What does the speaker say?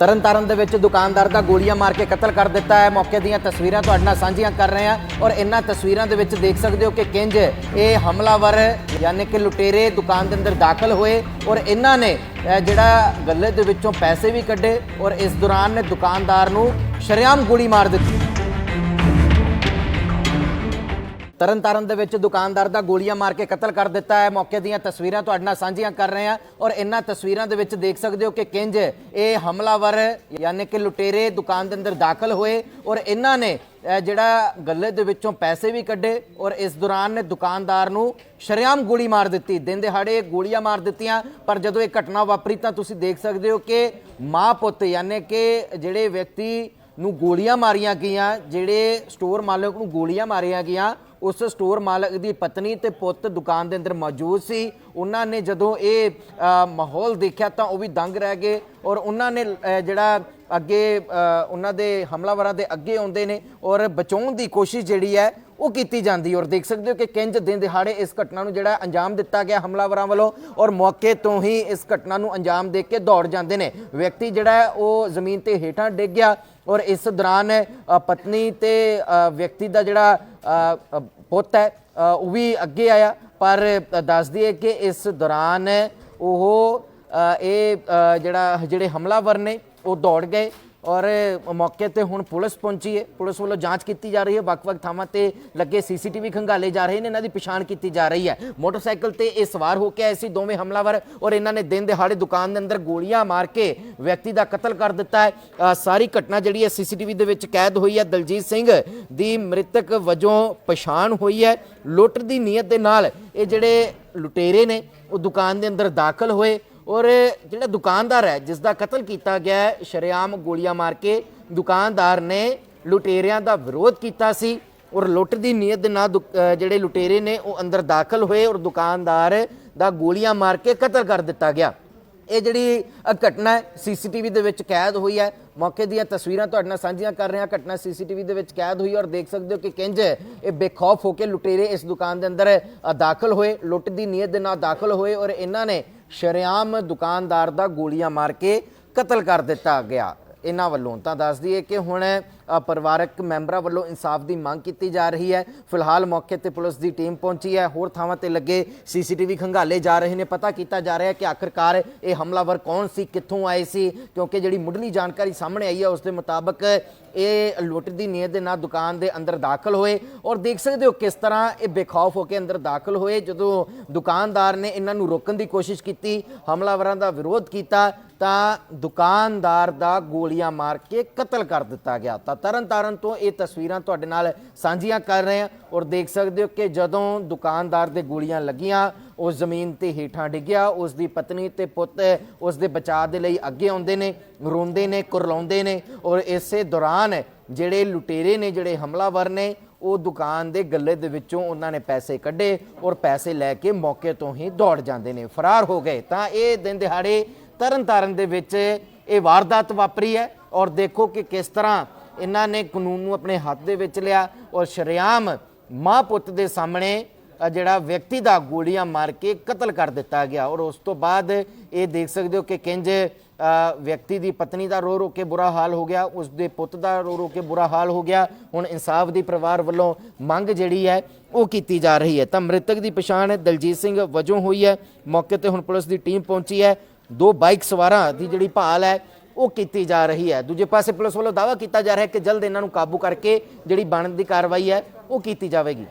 ਤਰਨਤਾਰਨ ਦੇ ਵਿੱਚ ਦੁਕਾਨਦਾਰ ਦਾ ਗੋਲੀਆਂ ਮਾਰ ਕੇ ਕਤਲ ਕਰ ਦਿੱਤਾ ਹੈ। ਮੌਕੇ ਦੀਆਂ ਤਸਵੀਰਾਂ ਤੁਹਾਡੇ ਨਾਲ ਸਾਂਝੀਆਂ ਕਰ ਰਹੇ ਹਾਂ ਔਰ ਇਹਨਾਂ ਤਸਵੀਰਾਂ ਦੇ ਵਿੱਚ ਦੇਖ ਸਕਦੇ ਹੋ ਕਿ ਕਿੰਜ ਇਹ ਹਮਲਾਵਰ ਯਾਨੀ ਕਿ ਲੁਟੇਰੇ ਦੁਕਾਨ ਦੇ ਅੰਦਰ ਦਾਖਲ ਹੋਏ ਔਰ ਇਹਨਾਂ ਨੇ ਜਿਹੜਾ ਗੱਲੇ ਦੇ ਵਿੱਚੋਂ ਪੈਸੇ ਵੀ ਕੱਢੇ ਔਰ ਇਸ ਦੌਰਾਨ ਦੁਕਾਨਦਾਰ ਨੂੰ ਸ਼ਰੇਆਮ ਗੋਲੀ ਮਾਰ ਦਿੱਤੀ। ਤਰਨਤਾਰਨ ਦੇ ਵਿੱਚ ਦੁਕਾਨਦਾਰ ਦਾ ਗੋਲੀਆਂ ਮਾਰ ਕੇ ਕਤਲ ਕਰ ਦਿੱਤਾ ਹੈ। ਮੌਕੇ ਦੀਆਂ ਤਸਵੀਰਾਂ ਤੁਹਾਡੇ ਨਾਲ ਸਾਂਝੀਆਂ ਕਰ ਰਹੇ ਹਾਂ ਔਰ ਇਹਨਾਂ ਤਸਵੀਰਾਂ ਦੇ ਵਿੱਚ ਦੇਖ ਸਕਦੇ ਹੋ ਕਿ ਕਿੰਜ ਇਹ ਹਮਲਾਵਰ ਯਾਨੀ ਕਿ ਲੁਟੇਰੇ ਦੁਕਾਨ ਦੇ ਅੰਦਰ ਦਾਖਲ ਹੋਏ ਔਰ ਇਹਨਾਂ ਨੇ ਜਿਹੜਾ ਗੱਲੇ ਦੇ ਵਿੱਚੋਂ ਪੈਸੇ ਵੀ ਕੱਢੇ ਔਰ ਇਸ ਦੌਰਾਨ ਨੇ ਦੁਕਾਨਦਾਰ ਨੂੰ ਸ਼ਰੇਆਮ ਗੋਲੀ ਮਾਰ ਦਿੱਤੀ। ਦਿਨ ਦਿਹਾੜੇ ਗੋਲੀਆਂ ਮਾਰ ਦਿੱਤੀਆਂ। ਪਰ ਜਦੋਂ ਇਹ ਘਟਨਾ ਵਾਪਰੀ ਤਾਂ ਤੁਸੀਂ ਦੇਖ ਸਕਦੇ ਹੋ ਕਿ ਮਾਂ ਪੁੱਤ ਯਾਨੀ ਕਿ ਜਿਹੜੇ ਵਿਅਕਤੀ ਨੂੰ ਗੋਲੀਆਂ ਮਾਰੀਆਂ ਗਈਆਂ, ਜਿਹੜੇ ਸਟੋਰ ਮਾਲਕ ਨੂੰ ਗੋਲੀਆਂ ਮਾਰੀਆਂ ਗਈਆਂ ਉਸ ਸਟੋਰ ਮਾਲਕ ਦੀ ਪਤਨੀ ਤੇ ਪੁੱਤ ਦੁਕਾਨ ਦੇ ਅੰਦਰ ਮੌਜੂਦ ਸੀ। ਉਹਨਾਂ ਨੇ ਜਦੋਂ ਇਹ ਮਾਹੌਲ ਦੇਖਿਆ ਤਾਂ ਉਹ ਵੀ ਦੰਗ ਰਹਿ ਗਏ ਔਰ ਉਹਨਾਂ ਨੇ ਜਿਹੜਾ ਅੱਗੇ ਉਹਨਾਂ ਦੇ ਹਮਲਾਵਰਾਂ ਦੇ ਅੱਗੇ ਆਉਂਦੇ ਨੇ ਔਰ ਬਚਾਉਣ ਦੀ ਕੋਸ਼ਿਸ਼ ਜਿਹੜੀ ਹੈ ਉਹ ਕੀਤੀ ਜਾਂਦੀ ਔਰ ਦੇਖ ਸਕਦੇ ਹੋ ਕਿ ਕਿੰਜ ਦਿਨ ਦਿਹਾੜੇ ਇਸ ਘਟਨਾ ਨੂੰ ਜਿਹੜਾ ਅੰਜਾਮ ਦਿੱਤਾ ਗਿਆ ਹਮਲਾਵਰਾਂ ਵੱਲੋਂ ਔਰ ਮੌਕੇ ਤੋਂ ਹੀ ਇਸ ਘਟਨਾ ਨੂੰ ਅੰਜਾਮ ਦੇ ਕੇ ਦੌੜ ਜਾਂਦੇ ਨੇ। ਵਿਅਕਤੀ ਜਿਹੜਾ ਉਹ ਜ਼ਮੀਨ ਤੇ ਹੇਠਾਂ ਡਿੱਗ ਗਿਆ ਔਰ ਇਸ ਦੌਰਾਨ ਪਤਨੀ ਤੇ ਵਿਅਕਤੀ ਦਾ ਜਿਹੜਾ ਪੁੱਤ ਹੈ ਉਹ ਵੀ ਅੱਗੇ ਆਇਆ। ਪਰ ਅ, ਦੱਸ ਦਈਏ ਕਿ ਇਸ ਦੌਰਾਨ ਉਹ ਇਹ ਜਿਹੜਾ ਜਿਹੜੇ ਹਮਲਾਵਰ ਨੇ ਉਹ ਦੌੜ ਗਏ ਔਰ ਮੌਕੇ ਤੇ ਹੁਣ ਪੁਲਿਸ ਪਹੁੰਚੀ ਹੈ। ਪੁਲਿਸ ਵੱਲੋਂ ਜਾਂਚ ਕੀਤੀ ਜਾ ਰਹੀ ਹੈ। ਵੱਖ-ਵੱਖ ਥਾਵਾਂ ਤੇ ਲੱਗੇ ਸੀਸੀਟੀਵੀ ਖੰਗਾਲੇ ਜਾ ਰਹੇ ਨੇ। ਇਹਨਾਂ ਦੀ ਪਛਾਣ ਕੀਤੀ ਜਾ ਰਹੀ ਹੈ। ਮੋਟਰਸਾਈਕਲ ਤੇ ਇਹ ਸਵਾਰ ਹੋ ਕੇ ਆਏ ਸੀ। ਦੋਵੇਂ ਹਮਲਾਵਰ ਔਰ ਇਹਨਾਂ ਨੇ ਦਿਨ ਦਿਹਾੜੇ ਦੁਕਾਨ ਦੇ ਅੰਦਰ ਗੋਲੀਆਂ ਮਾਰ ਕੇ ਵਿਅਕਤੀ ਦਾ ਕਤਲ ਕਰ ਦਿੱਤਾ ਹੈ। ਸਾਰੀ ਘਟਨਾ ਜਿਹੜੀ ਹੈ ਸੀਸੀਟੀਵੀ ਦੇ ਵਿੱਚ ਕੈਦ ਹੋਈ ਹੈ। ਦਲਜੀਤ ਸਿੰਘ ਦੀ ਮ੍ਰਿਤਕ ਵਜੋਂ ਪਛਾਣ ਹੋਈ ਹੈ। ਲੁੱਟ ਦੀ ਨੀਅਤ ਦੇ ਨਾਲ ਇਹ ਜਿਹੜੇ ਲੁਟੇਰੇ ਨੇ, ਉਹ ਦੁਕਾਨ ਦੇ ਅੰਦਰ ਦਾਖਲ ਹੋਏ ਔਰ ਜਿਹੜਾ ਦੁਕਾਨਦਾਰ ਹੈ ਜਿਸ ਦਾ ਕਤਲ ਕੀਤਾ ਗਿਆ ਹੈ ਸ਼ਰੇਆਮ ਗੋਲੀਆਂ ਮਾਰ ਕੇ ਦੁਕਾਨਦਾਰ ਨੇ ਲੁਟੇਰਿਆਂ ਦਾ ਵਿਰੋਧ ਕੀਤਾ ਸੀ ਔਰ ਲੁੱਟ ਦੀ ਨੀਅਤ ਦੇ ਨਾਲ ਦੁ- ਜਿਹੜੇ ਲੁਟੇਰੇ ਨੇ ਉਹ ਅੰਦਰ ਦਾਖਲ ਹੋਏ ਔਰ ਦੁਕਾਨਦਾਰ ਦਾ ਗੋਲੀਆਂ ਮਾਰ ਕੇ ਕਤਲ ਕਰ ਦਿੱਤਾ ਗਿਆ। ਇਹ ਜਿਹੜੀ ਅ, ਘਟਨਾ ਹੈ ਸੀਸੀਟੀਵੀ ਦੇ ਵਿੱਚ ਕੈਦ ਹੋਈ ਹੈ। ਮੌਕੇ ਦੀਆਂ ਤਸਵੀਰਾਂ ਤੁਹਾਡੇ ਨਾਲ ਸਾਂਝੀਆਂ ਕਰ ਰਹੇ ਹਾਂ। ਘਟਨਾ ਸੀਸੀਟੀਵੀ ਦੇ ਵਿੱਚ ਕੈਦ ਹੋਈ ਔਰ ਦੇਖ ਸਕਦੇ ਹੋ ਕਿ ਕਿੰਜ ਇਹ ਬੇਖੌਫ ਹੋ ਕੇ ਲੁਟੇਰੇ ਇਸ ਦੁਕਾਨ ਦੇ ਅੰਦਰ ਦਾਖਲ ਹੋਏ ਲੁੱਟ ਦੀ ਨੀਅਤ ਦੇ ਨਾਲ ਦਾਖਲ ਹੋਏ ਔਰ ਇਹਨਾਂ ਨੇ ਸ਼ਰੇਆਮ ਦੁਕਾਨਦਾਰ ਦਾ ਗੋਲੀਆਂ ਮਾਰ ਕੇ ਕਤਲ ਕਰ ਦਿੱਤਾ ਗਿਆ। ਇਹਨਾਂ ਵੱਲੋਂ। ਤਾਂ ਦੱਸ ਦਈਏ ਕਿ ਹੁਣ ਪਰਿਵਾਰਕ ਮੈਂਬਰਾਂ ਵੱਲੋਂ ਇਨਸਾਫ ਦੀ ਮੰਗ ਕੀਤੀ ਜਾ ਰਹੀ ਹੈ। ਫਿਲਹਾਲ ਮੌਕੇ ਤੇ ਪੁਲਿਸ ਦੀ ਟੀਮ ਪਹੁੰਚੀ ਹੈ। ਹੋਰ ਥਾਵਾਂ ਤੇ ਲੱਗੇ ਸੀਸੀਟੀਵੀ ਖੰਗਾਲੇ ਜਾ ਰਹੇ ਨੇ। ਪਤਾ ਕੀਤਾ ਜਾ ਰਿਹਾ ਹੈ ਕਿ ਆਖਰਕਾਰ ਇਹ ਹਮਲਾਵਰ ਕੌਣ ਸੀ, ਕਿੱਥੋਂ ਆਏ ਸੀ, ਕਿਉਂਕਿ ਜਿਹੜੀ ਮੁੱਢਲੀ ਜਾਣਕਾਰੀ ਸਾਹਮਣੇ ਆਈ ਹੈ, ਉਸ ਦੇ ਮੁਤਾਬਕ ਇਹ ਲੁੱਟ ਦੀ ਨੀਅਤ ਦੇ ਨਾਲ ਦੁਕਾਨ ਦੇ ਅੰਦਰ ਦਾਖਲ ਹੋਏ। ਔਰ ਦੇਖ ਸਕਦੇ ਹੋ ਕਿਸ ਤਰ੍ਹਾਂ ਇਹ ਬੇਖੌਫ ਹੋ ਕੇ ਅੰਦਰ ਦਾਖਲ ਹੋਏ, ਜਦੋਂ ਦੁਕਾਨਦਾਰ ਨੇ ਇਹਨਾਂ ਨੂੰ ਰੋਕਣ ਦੀ ਕੋਸ਼ਿਸ਼ ਕੀਤੀ, ਹਮਲਾਵਰਾਂ ਦਾ ਵਿਰੋਧ ਕੀਤਾ ਤਾਂ ਦੁਕਾਨਦਾਰ ਦਾ ਗੋਲੀਆਂ ਮਾਰ ਕੇ ਕਤਲ ਕਰ ਦਿੱਤਾ ਗਿਆ। ਤਾਂ ਤਰਨਤਾਰਨ ਤੋਂ ਇਹ ਤਸਵੀਰਾਂ ਤੁਹਾਡੇ ਨਾਲ ਸਾਂਝੀਆਂ ਕਰ ਰਹੇ ਹਾਂ ਔਰ ਦੇਖ ਸਕਦੇ ਹੋ ਕਿ ਜਦੋਂ ਦੁਕਾਨਦਾਰ ਦੇ ਗੋਲੀਆਂ ਲੱਗੀਆਂ, ਉਹ ਜ਼ਮੀਨ ਤੇ ਹੇਠਾਂ ਡਿੱਗਿਆ, ਉਸ ਦੀ ਪਤਨੀ ਤੇ ਪੁੱਤ, ਉਸ ਦੇ ਬਚਾਅ ਦੇ ਲਈ ਅੱਗੇ ਆਉਂਦੇ ਨੇ, ਰੋਂਦੇ ਨੇ, ਕੁਰਲਾਉਂਦੇ ਨੇ ਔਰ ਇਸੇ ਦੌਰਾਨ ਜਿਹੜੇ ਲੁਟੇਰੇ ਨੇ, ਜਿਹੜੇ ਹਮਲਾਵਰ ਨੇ, ਉਹ ਦੁਕਾਨ ਦੇ ਗੱਲੇ ਦੇ ਵਿੱਚੋਂ ਉਹਨਾਂ ਨੇ ਪੈਸੇ ਕੱਢੇ ਔਰ ਪੈਸੇ ਲੈ ਕੇ ਮੌਕੇ ਤੋਂ ਹੀ ਦੌੜ ਜਾਂਦੇ ਨੇ, ਫਰਾਰ ਹੋ ਗਏ। ਤਾਂ ਇਹ ਦਿਨ ਦਿਹਾੜੇ ਤਰਨਤਾਰਨ ਦੇ ਵਿੱਚ ਇਹ ਵਾਰਦਾਤ ਵਾਪਰੀ ਹੈ ਔਰ ਦੇਖੋ ਕਿ ਕਿਸ ਤਰ੍ਹਾਂ ਇਹਨਾਂ ਨੇ ਕਾਨੂੰਨ ਨੂੰ ਆਪਣੇ ਹੱਥ ਦੇ ਵਿੱਚ ਲਿਆ ਔਰ ਸ਼ਰੇਆਮ ਮਾਂ ਪੁੱਤ ਦੇ ਸਾਹਮਣੇ ਜਿਹੜਾ ਵਿਅਕਤੀ ਦਾ ਗੋਲੀਆਂ ਮਾਰ ਕੇ ਕਤਲ ਕਰ ਦਿੱਤਾ ਗਿਆ ਔਰ ਉਸ ਤੋਂ ਬਾਅਦ ਇਹ ਦੇਖ ਸਕਦੇ ਹੋ ਕਿ ਕਿੰਜ ਵਿਅਕਤੀ ਦੀ ਪਤਨੀ ਦਾ ਰੋ ਰੋ ਕੇ ਬੁਰਾ ਹਾਲ ਹੋ ਗਿਆ, ਉਸ ਦੇ ਪੁੱਤ ਦਾ ਰੋ ਰੋ ਕੇ ਬੁਰਾ ਹਾਲ ਹੋ ਗਿਆ, ਹੁਣ ਇਨਸਾਫ ਦੀ ਪਰਿਵਾਰ ਵੱਲੋਂ ਮੰਗ ਜਿਹੜੀ ਹੈ ਉਹ ਕੀਤੀ ਜਾ ਰਹੀ ਹੈ। ਤਾਂ ਮ੍ਰਿਤਕ ਦੀ ਪਛਾਣ ਦਲਜੀਤ ਸਿੰਘ ਵਜੋਂ ਹੋਈ ਹੈ, ਮੌਕੇ ਤੇ ਹੁਣ ਪੁਲਿਸ ਦੀ ਟੀਮ ਪਹੁੰਚੀ ਹੈ ਦੋ ਬਾਈਕ ਸਵਾਰਾਂ ਦੀ ਜਿਹੜੀ ਭਾਲ ਹੈ, ਉਹ ਕੀਤੀ ਜਾ ਰਹੀ ਹੈ। ਦੂਜੇ ਪਾਸੇ ਪੁਲਿਸ ਵੱਲੋਂ ਦਾਅਵਾ ਕੀਤਾ ਜਾ ਰਿਹਾ ਹੈ ਕਿ ਜਲਦ ਇਹਨਾਂ ਨੂੰ ਕਾਬੂ ਕਰਕੇ ਜਿਹੜੀ ਬਣਨ ਦੀ ਕਾਰਵਾਈ ਹੈ, ਉਹ ਕੀਤੀ ਜਾਵੇਗੀ।